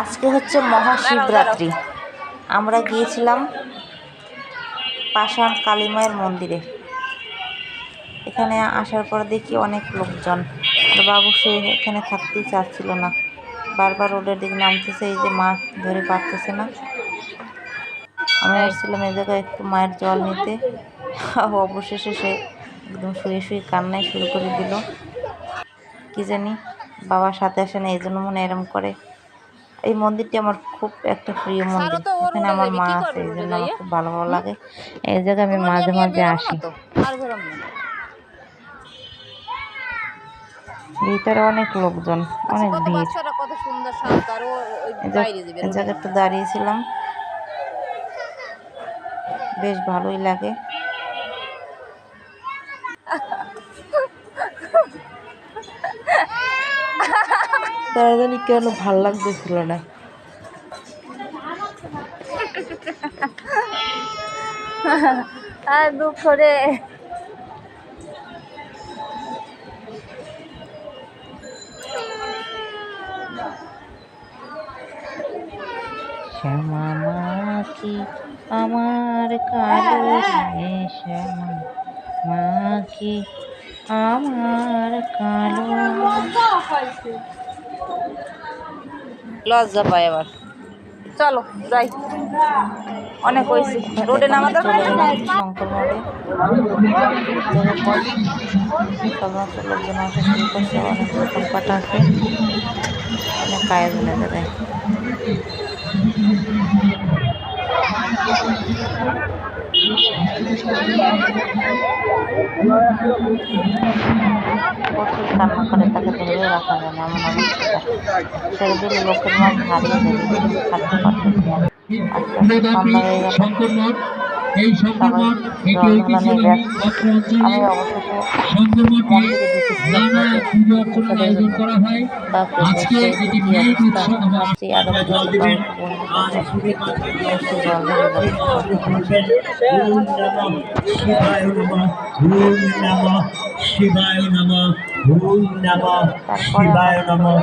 আজকে হচ্ছে মহাশিবরাত্রি। আমরা গিয়েছিলাম পাষাণ কালীমায়ের মন্দিরে। এখানে আসার পর দেখি অনেক লোকজন। আর বাবু সে এখানে থাকতেই চাচ্ছিল না। বারবার রোডের দিকে নামতেছে এই যে মা ধরে পারতেছে না। আমি আসছিলাম এই জায়গায় একটু মায়ের জল নিতে। অবশেষে সে একদম শুয়ে শুয়ে কান্নাই শুরু করে দিল। কি জানি বাবার সাথে আসে না এই জন্য মনে এরম করে এই মন্দিরটি আমার খুব একটা প্রিয় মন্দির। এখানে আমার মা আছে এই জন্য আমার খুব ভালো ভালো লাগে। এই জায়গায় আমি মাঝে মাঝে আসি। ভিতরে অনেক লোকজন অনেক ভিড়। বাচ্চারা কত সুন্দর শান্ত আর ও ওই এই বাইরে যাবে জায়গা- এই জায়গায় একটু দাঁড়িয়েছিলাম। বেশ ভালোই লাগে। তারা জানি কেন ভালো লাগতেছিল না। আর দুঃখ রে শ্যামা মা কি আমার কালো শ্যামা মা কি আমার কালো লজ্জা পায় আবার। চলো, যাই। অনেক হয়েছে। রোডে নামা চলে দরকার শঙ্কর অনেক প্রচুর কান্না করে তাকে ধরে রাখা যায় না দিলে লোকের মন হারিয়ে যাবে থাকতে পারতেছে না এই সবাই একটি জল ঐতিহ্যবাহী অত্র অঞ্চলে নানা পুজো অর্চনার আয়োজন করা হয়। আজকে এটি মেইন উৎসব। শিবায় নমঃ ওম নমঃ শিবায় নমঃ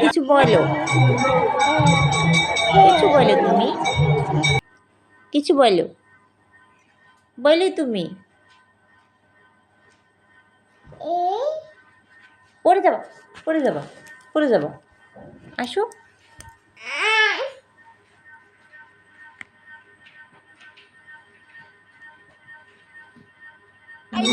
কিছু বলো। কিছু বলো তুমি। কিছু বলো। বলো তুমি। পড়ে যাবা পড়ে যাবা পড়ে যাবা। আসো। এই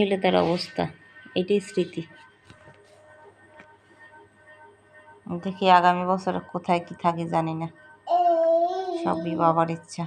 হলো তার অবস্থা এটাই স্মৃতি। দেখি আগামী বছর কোথায় কি থাকে জানি না। সবই বাবার ইচ্ছা।